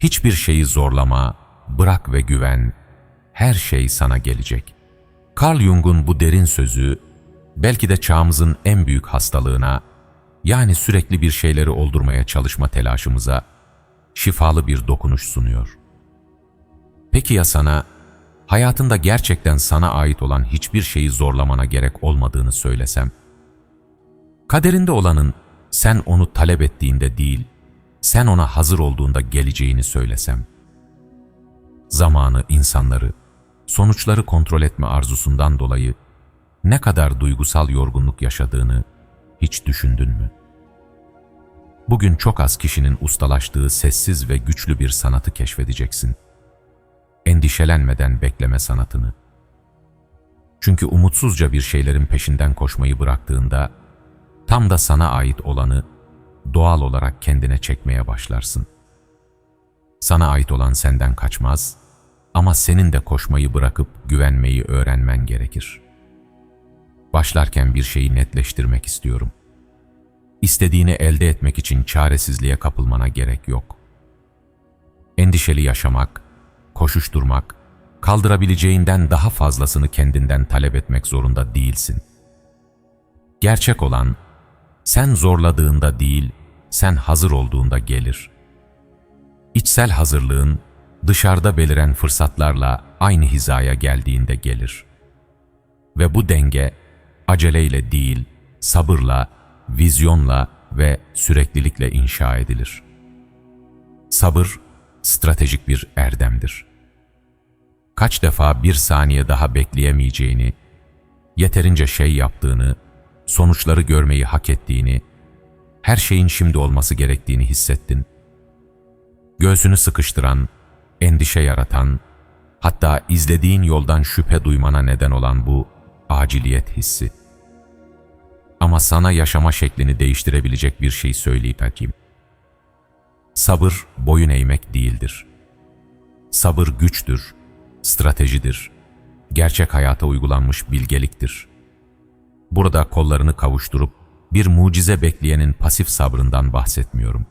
Hiçbir şeyi zorlama, bırak ve güven, her şey sana gelecek. Carl Jung'un bu derin sözü, belki de çağımızın en büyük hastalığına, yani sürekli bir şeyleri oldurmaya çalışma telaşımıza, şifalı bir dokunuş sunuyor. Peki ya sana, hayatında gerçekten sana ait olan hiçbir şeyi zorlamana gerek olmadığını söylesem? Kaderinde olanın sen onu talep ettiğinde değil, sen ona hazır olduğunda geleceğini söylesem? Zamanı, insanları, sonuçları kontrol etme arzusundan dolayı ne kadar duygusal yorgunluk yaşadığını hiç düşündün mü? Bugün çok az kişinin ustalaştığı sessiz ve güçlü bir sanatı keşfedeceksin. Endişelenmeden bekleme sanatını. Çünkü umutsuzca bir şeylerin peşinden koşmayı bıraktığında, tam da sana ait olanı doğal olarak kendine çekmeye başlarsın. Sana ait olan senden kaçmaz ama senin de koşmayı bırakıp güvenmeyi öğrenmen gerekir. Başlarken bir şeyi netleştirmek istiyorum. İstediğini elde etmek için çaresizliğe kapılmana gerek yok. Endişeli yaşamak, koşuşturmak, kaldırabileceğinden daha fazlasını kendinden talep etmek zorunda değilsin. Gerçek olan, sen zorladığında değil, sen hazır olduğunda gelir. İçsel hazırlığın, dışarıda beliren fırsatlarla aynı hizaya geldiğinde gelir. Ve bu denge, aceleyle değil, sabırla, vizyonla ve süreklilikle inşa edilir. Sabır, stratejik bir erdemdir. Kaç defa bir saniye daha bekleyemeyeceğini, yeterince şey yaptığını, sonuçları görmeyi hak ettiğini, her şeyin şimdi olması gerektiğini hissettin. Göğsünü sıkıştıran, endişe yaratan, hatta izlediğin yoldan şüphe duymana neden olan bu aciliyet hissi. Ama sana yaşama şeklini değiştirebilecek bir şey söyleyip hakim. Sabır boyun eğmek değildir. Sabır güçtür, stratejidir, gerçek hayata uygulanmış bilgeliktir. Burada kollarını kavuşturup bir mucize bekleyenin pasif sabrından bahsetmiyorum.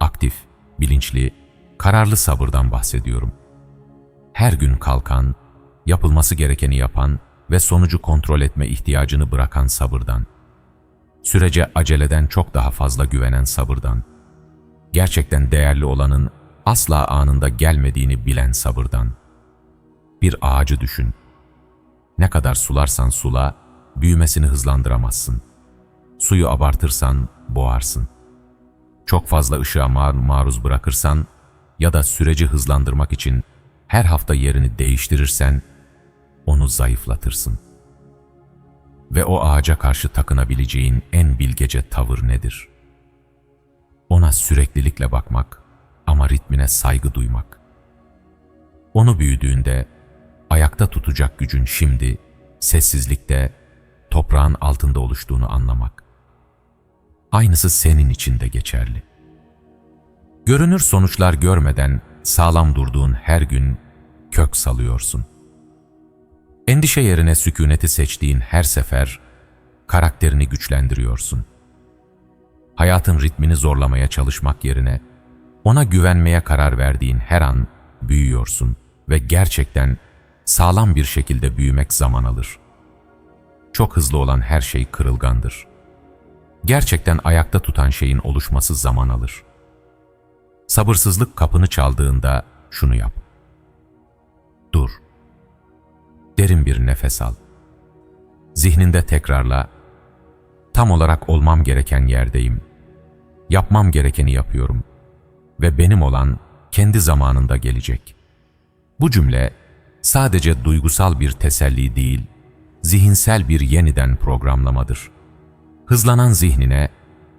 Aktif, bilinçli, kararlı sabırdan bahsediyorum. Her gün kalkan, yapılması gerekeni yapan ve sonucu kontrol etme ihtiyacını bırakan sabırdan. Sürece aceleden çok daha fazla güvenen sabırdan. Gerçekten değerli olanın asla anında gelmediğini bilen sabırdan. Bir ağacı düşün. Ne kadar sularsan sula, büyümesini hızlandıramazsın. Suyu abartırsan boğarsın. Çok fazla ışığa mar maruz bırakırsan ya da süreci hızlandırmak için her hafta yerini değiştirirsen onu zayıflatırsın. Ve o ağaca karşı takınabileceğin en bilgece tavır nedir? Ona süreklilikle bakmak ama ritmine saygı duymak. Onu büyüdüğünde ayakta tutacak gücün şimdi sessizlikte toprağın altında oluştuğunu anlamak. Aynısı senin için de geçerli. Görünür sonuçlar görmeden sağlam durduğun her gün kök salıyorsun. Endişe yerine sükuneti seçtiğin her sefer karakterini güçlendiriyorsun. Hayatın ritmini zorlamaya çalışmak yerine ona güvenmeye karar verdiğin her an büyüyorsun ve gerçekten sağlam bir şekilde büyümek zaman alır. Çok hızlı olan her şey kırılgandır. Gerçekten ayakta tutan şeyin oluşması zaman alır. Sabırsızlık kapını çaldığında şunu yap. Dur. Derin bir nefes al. Zihninde tekrarla, tam olarak olmam gereken yerdeyim. Yapmam gerekeni yapıyorum. Ve benim olan kendi zamanında gelecek. Bu cümle sadece duygusal bir teselli değil, zihinsel bir yeniden programlamadır. Hızlanan zihnine,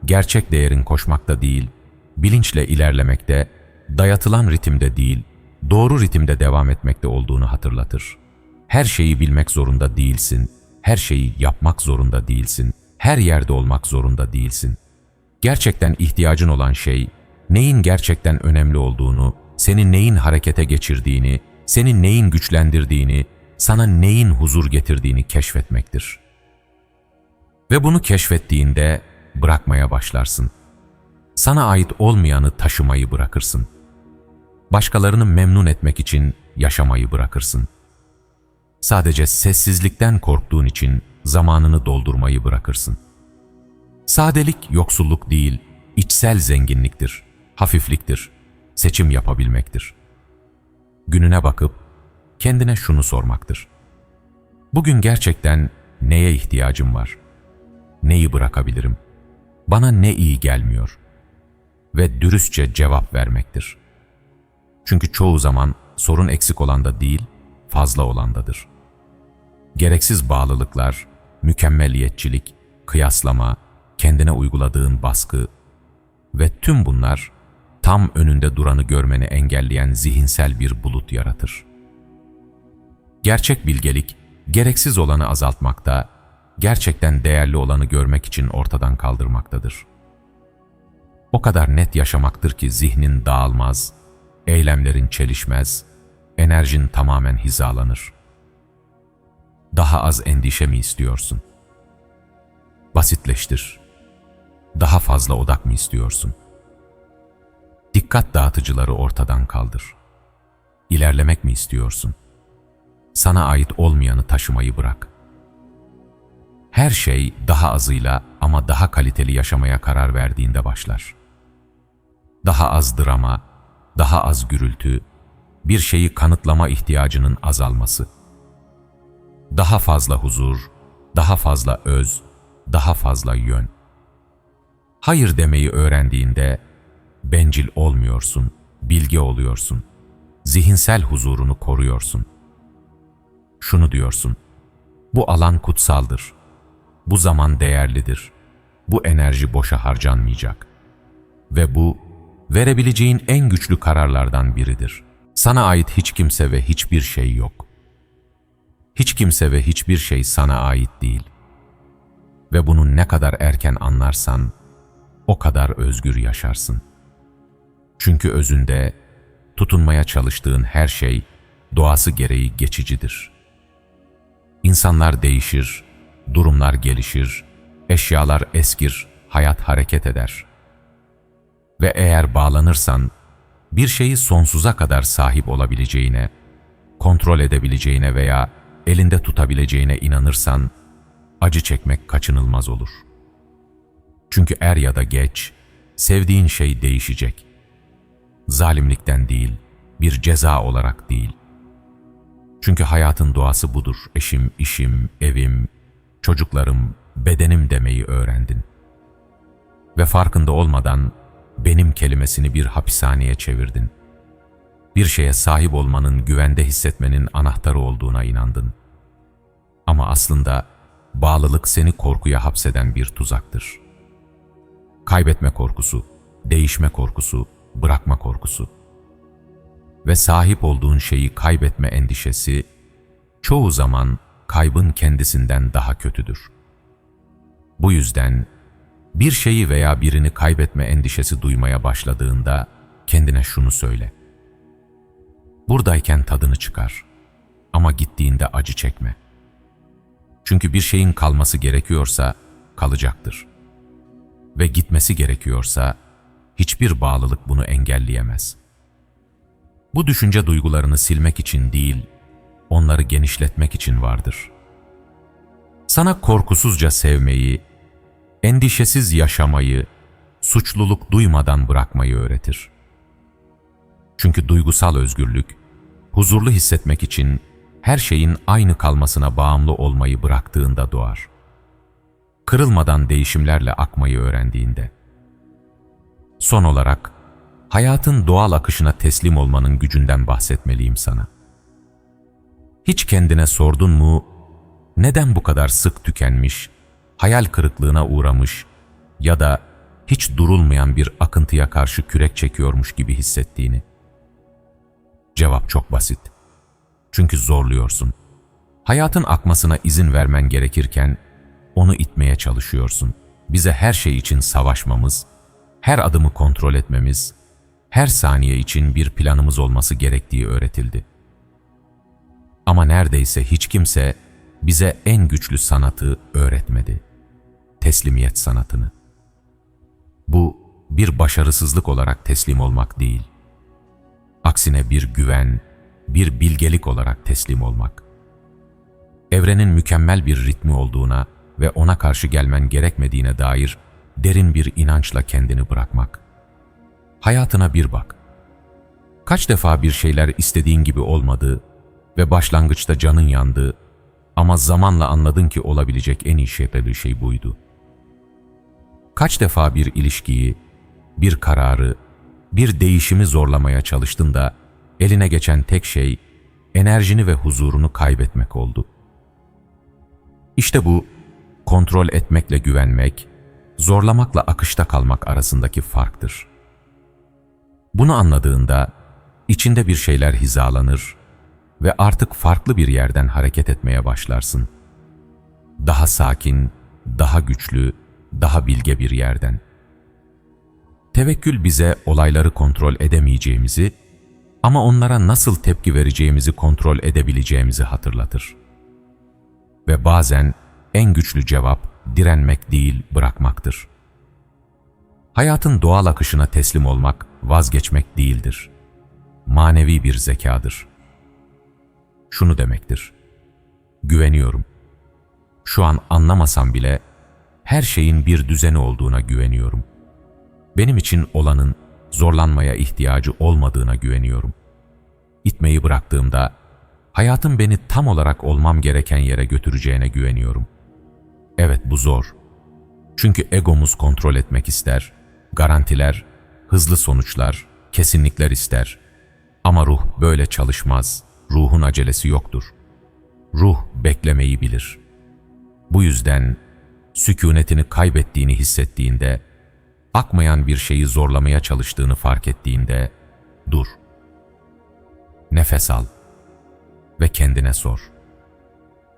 gerçek değerin koşmakta değil, bilinçle ilerlemekte, dayatılan ritimde değil, doğru ritimde devam etmekte olduğunu hatırlatır. Her şeyi bilmek zorunda değilsin, her şeyi yapmak zorunda değilsin, her yerde olmak zorunda değilsin. Gerçekten ihtiyacın olan şey, neyin gerçekten önemli olduğunu, senin neyin harekete geçirdiğini, senin neyin güçlendirdiğini, sana neyin huzur getirdiğini keşfetmektir. Ve bunu keşfettiğinde bırakmaya başlarsın. Sana ait olmayanı taşımayı bırakırsın. başkalarını memnun etmek için yaşamayı bırakırsın. Sadece sessizlikten korktuğun için zamanını doldurmayı bırakırsın. Sadelik yoksulluk değil, içsel zenginliktir, hafifliktir, seçim yapabilmektir. Gününe bakıp kendine şunu sormaktır. Bugün gerçekten neye ihtiyacım var? Neyi bırakabilirim? Bana ne iyi gelmiyor? Ve dürüstçe cevap vermektir. Çünkü çoğu zaman sorun eksik olanda değil, fazla olandadır. Gereksiz bağlılıklar, mükemmeliyetçilik, kıyaslama, kendine uyguladığın baskı ve tüm bunlar tam önünde duranı görmeni engelleyen zihinsel bir bulut yaratır. Gerçek bilgelik, gereksiz olanı azaltmakta, gerçekten değerli olanı görmek için ortadan kaldırmaktadır. O kadar net yaşamaktır ki zihnin dağılmaz, eylemlerin çelişmez, enerjin tamamen hizalanır. Daha az endişe mi istiyorsun? Basitleştir. Daha fazla odak mı istiyorsun? Dikkat dağıtıcıları ortadan kaldır. İlerlemek mi istiyorsun? Sana ait olmayanı taşımayı bırak. Her şey daha azıyla ama daha kaliteli yaşamaya karar verdiğinde başlar. Daha az drama, daha az gürültü, bir şeyi kanıtlama ihtiyacının azalması. Daha fazla huzur, daha fazla öz, daha fazla yön. Hayır demeyi öğrendiğinde bencil olmuyorsun, bilge oluyorsun. Zihinsel huzurunu koruyorsun. Şunu diyorsun, bu alan kutsaldır. Bu zaman değerlidir. Bu enerji boşa harcanmayacak. Ve bu, verebileceğin en güçlü kararlardan biridir. Sana ait hiç kimse ve hiçbir şey yok. Hiç kimse ve hiçbir şey sana ait değil. Ve bunu ne kadar erken anlarsan, o kadar özgür yaşarsın. Çünkü özünde tutunmaya çalıştığın her şey doğası gereği geçicidir. İnsanlar değişir, durumlar gelişir, eşyalar eskir, hayat hareket eder. Ve eğer bağlanırsan, bir şeyi sonsuza kadar sahip olabileceğine, kontrol edebileceğine veya elinde tutabileceğine inanırsan, acı çekmek kaçınılmaz olur. Çünkü er ya da geç, sevdiğin şey değişecek. Zalimlikten değil, bir ceza olarak değil. Çünkü hayatın doğası budur. Eşim, işim, evim, çocuklarım, bedenim demeyi öğrendin. Ve farkında olmadan benim kelimesini bir hapishaneye çevirdin. Bir şeye sahip olmanın, güvende hissetmenin anahtarı olduğuna inandın. Ama aslında bağlılık seni korkuya hapseden bir tuzaktır. Kaybetme korkusu, değişme korkusu, bırakma korkusu ve sahip olduğun şeyi kaybetme endişesi çoğu zaman kaybın kendisinden daha kötüdür. Bu yüzden bir şeyi veya birini kaybetme endişesi duymaya başladığında kendine şunu söyle. Buradayken tadını çıkar ama gittiğinde acı çekme. Çünkü bir şeyin kalması gerekiyorsa kalacaktır. Ve gitmesi gerekiyorsa hiçbir bağlılık bunu engelleyemez. Bu düşünce duygularını silmek için değil, onları genişletmek için vardır. Sana korkusuzca sevmeyi, endişesiz yaşamayı, suçluluk duymadan bırakmayı öğretir. Çünkü duygusal özgürlük, huzurlu hissetmek için her şeyin aynı kalmasına bağımlı olmayı bıraktığında doğar. Kırılmadan değişimlerle akmayı öğrendiğinde. Son olarak, hayatın doğal akışına teslim olmanın gücünden bahsetmeliyim sana. Hiç kendine sordun mu, neden bu kadar sık tükenmiş, hayal kırıklığına uğramış ya da hiç durulmayan bir akıntıya karşı kürek çekiyormuş gibi hissettiğini? Cevap çok basit. Çünkü zorluyorsun. Hayatın akmasına izin vermen gerekirken onu itmeye çalışıyorsun. Bize her şey için savaşmamız, her adımı kontrol etmemiz, her saniye için bir planımız olması gerektiği öğretildi. Ama neredeyse hiç kimse bize en güçlü sanatı öğretmedi. Teslimiyet sanatını. Bu bir başarısızlık olarak teslim olmak değil. Aksine bir güven, bir bilgelik olarak teslim olmak. Evrenin mükemmel bir ritmi olduğuna ve ona karşı gelmen gerekmediğine dair derin bir inançla kendini bırakmak. Hayatına bir bak. Kaç defa bir şeyler istediğin gibi olmadı ve başlangıçta canın yandı ama zamanla anladın ki olabilecek en iyi şekilde şey buydu. Kaç defa bir ilişkiyi, bir kararı, bir değişimi zorlamaya çalıştın da eline geçen tek şey enerjini ve huzurunu kaybetmek oldu. İşte bu kontrol etmekle güvenmek, zorlamakla akışta kalmak arasındaki farktır. Bunu anladığında içinde bir şeyler hizalanır ve artık farklı bir yerden hareket etmeye başlarsın. Daha sakin, daha güçlü, daha bilge bir yerden. Tevekkül bize olayları kontrol edemeyeceğimizi ama onlara nasıl tepki vereceğimizi kontrol edebileceğimizi hatırlatır. Ve bazen en güçlü cevap direnmek değil bırakmaktır. Hayatın doğal akışına teslim olmak vazgeçmek değildir. Manevi bir zekadır. Şunu demektir. Güveniyorum. Şu an anlamasam bile her şeyin bir düzeni olduğuna güveniyorum. Benim için olanın zorlanmaya ihtiyacı olmadığına güveniyorum. İtmeyi bıraktığımda hayatın beni tam olarak olmam gereken yere götüreceğine güveniyorum. Evet bu zor. Çünkü egomuz kontrol etmek ister, garantiler, hızlı sonuçlar, kesinlikler ister. Ama ruh böyle çalışmaz, ruhun acelesi yoktur. Ruh beklemeyi bilir. Bu yüzden sükunetini kaybettiğini hissettiğinde, akmayan bir şeyi zorlamaya çalıştığını fark ettiğinde, dur. Nefes al ve kendine sor.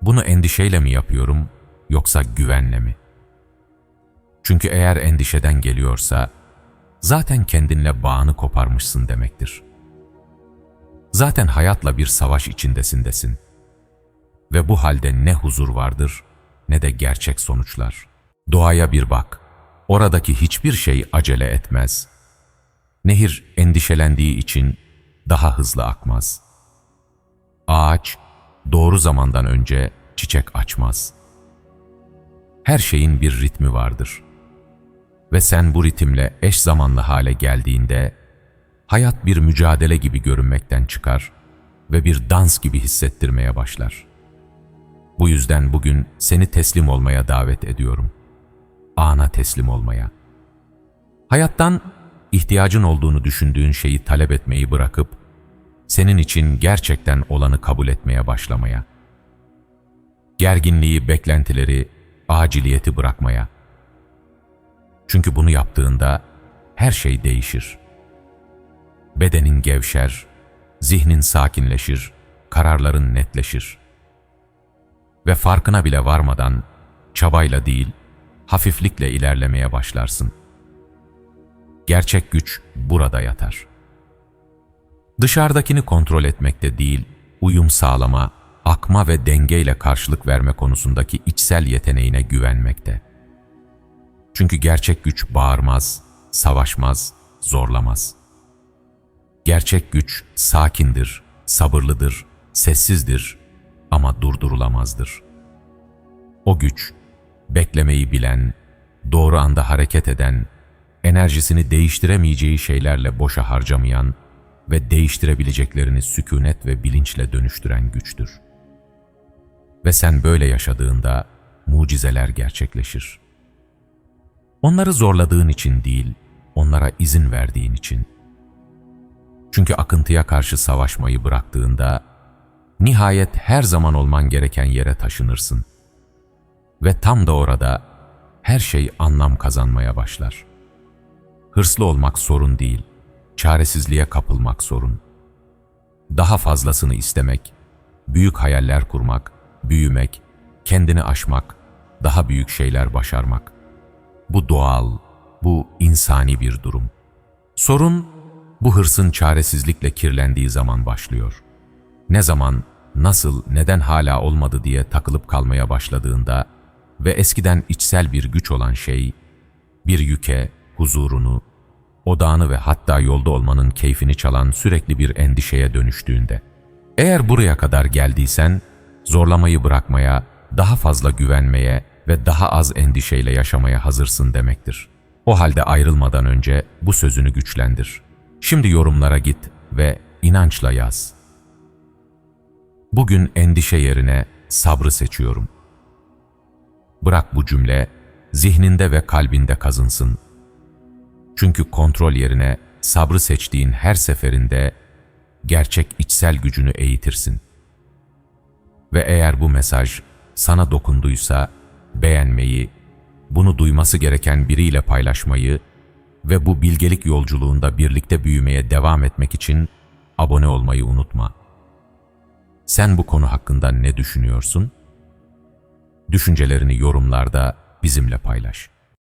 Bunu endişeyle mi yapıyorum yoksa güvenle mi? Çünkü eğer endişeden geliyorsa, zaten kendinle bağını koparmışsın demektir. Zaten hayatla bir savaş içindesindesin. Ve bu halde ne huzur vardır ne de gerçek sonuçlar. Doğaya bir bak. Oradaki hiçbir şey acele etmez. Nehir endişelendiği için daha hızlı akmaz. Ağaç doğru zamandan önce çiçek açmaz. Her şeyin bir ritmi vardır. Ve sen bu ritimle eş zamanlı hale geldiğinde hayat bir mücadele gibi görünmekten çıkar ve bir dans gibi hissettirmeye başlar. Bu yüzden bugün seni teslim olmaya davet ediyorum. Ana teslim olmaya. Hayattan ihtiyacın olduğunu düşündüğün şeyi talep etmeyi bırakıp, senin için gerçekten olanı kabul etmeye başlamaya. Gerginliği, beklentileri, aciliyeti bırakmaya. Çünkü bunu yaptığında her şey değişir. Bedenin gevşer, zihnin sakinleşir, kararların netleşir. Ve farkına bile varmadan çabayla değil, hafiflikle ilerlemeye başlarsın. Gerçek güç burada yatar. Dışarıdakini kontrol etmekte değil, uyum sağlama, akma ve dengeyle karşılık verme konusundaki içsel yeteneğine güvenmekte. Çünkü gerçek güç bağırmaz, savaşmaz, zorlamaz. Gerçek güç sakindir, sabırlıdır, sessizdir ama durdurulamazdır. O güç, beklemeyi bilen, doğru anda hareket eden, enerjisini değiştiremeyeceği şeylerle boşa harcamayan ve değiştirebileceklerini sükunet ve bilinçle dönüştüren güçtür. Ve sen böyle yaşadığında mucizeler gerçekleşir. Onları zorladığın için değil, onlara izin verdiğin için. Çünkü akıntıya karşı savaşmayı bıraktığında, nihayet her zaman olman gereken yere taşınırsın. Ve tam da orada her şey anlam kazanmaya başlar. Hırslı olmak sorun değil, çaresizliğe kapılmak sorun. Daha fazlasını istemek, büyük hayaller kurmak, büyümek, kendini aşmak, daha büyük şeyler başarmak. Bu doğal, bu insani bir durum. Sorun, bu hırsın çaresizlikle kirlendiği zaman başlıyor. Ne zaman, nasıl, neden hala olmadı diye takılıp kalmaya başladığında ve eskiden içsel bir güç olan şey, bir yüke, huzurunu, odağını ve hatta yolda olmanın keyfini çalan sürekli bir endişeye dönüştüğünde. Eğer buraya kadar geldiysen, zorlamayı bırakmaya, daha fazla güvenmeye ve daha az endişeyle yaşamaya hazırsın demektir. O halde ayrılmadan önce bu sözünü güçlendir. Şimdi yorumlara git ve inançla yaz. Bugün endişe yerine sabrı seçiyorum. Bırak bu cümle zihninde ve kalbinde kazınsın. Çünkü kontrol yerine sabrı seçtiğin her seferinde gerçek içsel gücünü eğitirsin. Ve eğer bu mesaj sana dokunduysa beğenmeyi, bunu duyması gereken biriyle paylaşmayı ve bu bilgelik yolculuğunda birlikte büyümeye devam etmek için abone olmayı unutma. Sen bu konu hakkında ne düşünüyorsun? Düşüncelerini yorumlarda bizimle paylaş.